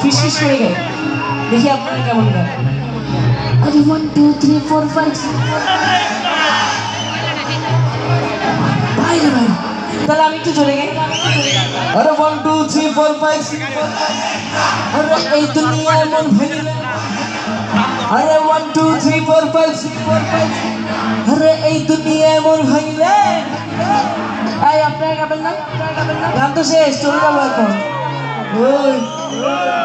ফিস ফিস করে গাই দেখি আপনারা কেমন গান। আরে one two three four five ভাই তাহলে আমি একটু জোরে গাই। আরে one two three four five আরে এই দুনিয়া এমন ভেঙে আরে one two three four five four five আরে এই দুনিয়া এমন ভাঙলে এই আপনারা গাবেন না? গান তো শেষ চলে যাব এখন। Hoy! Hoy!